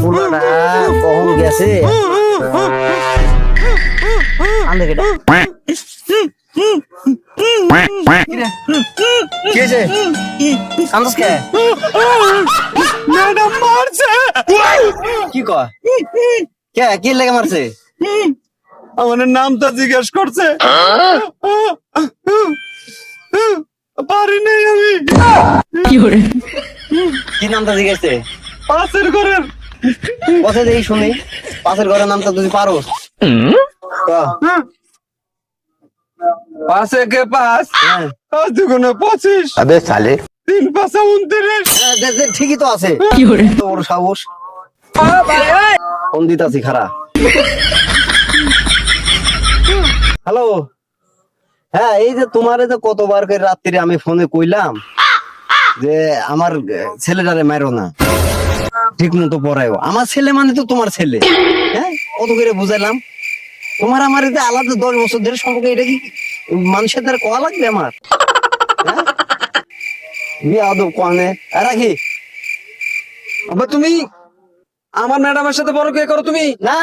পোলাটা কখন গেছে? কি হয়েছে কান্দস কে? ম্যাডাম মারছে। কি কয়? কে? কি লেগে মারছে? আমার নামটা জিজ্ঞেস করছে। পারি নাই আমি। কি নামটা জিজ্ঞেসছে পাশের ঘরের। কথা দেই শুনি। পাশের ঘরের নামটা তুমি পারো। পাশে কে পাস হ্যাঁ। দুগুণে পঁচিশ। আবে সালে। তিন পাশে উনত্রিশ। হ্যাঁ, ঠিকই তো আছে। তোর সাহস। খারা হ্যালো। হ্যাঁ এই যে তোমারে যে কতবার রাত্রিরে আমি ফোনে কইলাম যে আমার ছেলেটারে মারো না। ঠিক মতো পড়ায়ও আমার ছেলে মানে তো তোমার ছেলে। হ্যাঁ? কত করে বুঝাইলাম? তোমার আমার এতে আলাদা দশ বছর ধরে সম্পর্কে, এটা কি মানুষের দ্বারা কোয়া লাগবে আমার? হ্যাঁ? তুমি আমার ম্যাডামের সাথে বড় কে করো তুমি? না?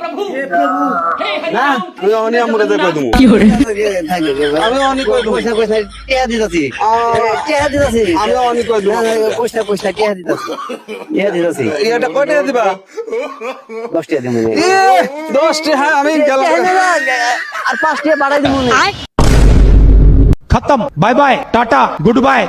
প্রভু। হে প্রভু। আমি অনি আমরে দেব কই দমু কি করে আমি অনি কই দমু পয়সা টিয়া দিতাছি দিতাছি আমি অনি কই দমু টিয়া দিতাছি টিয়া দিতাছি এটা কয় টাকা দিবা? 10 টাকা দিমু 10 টাকা আমি গেল আর 5 টাকা বাড়াই দিমু খতম। Bye bye tata good bye.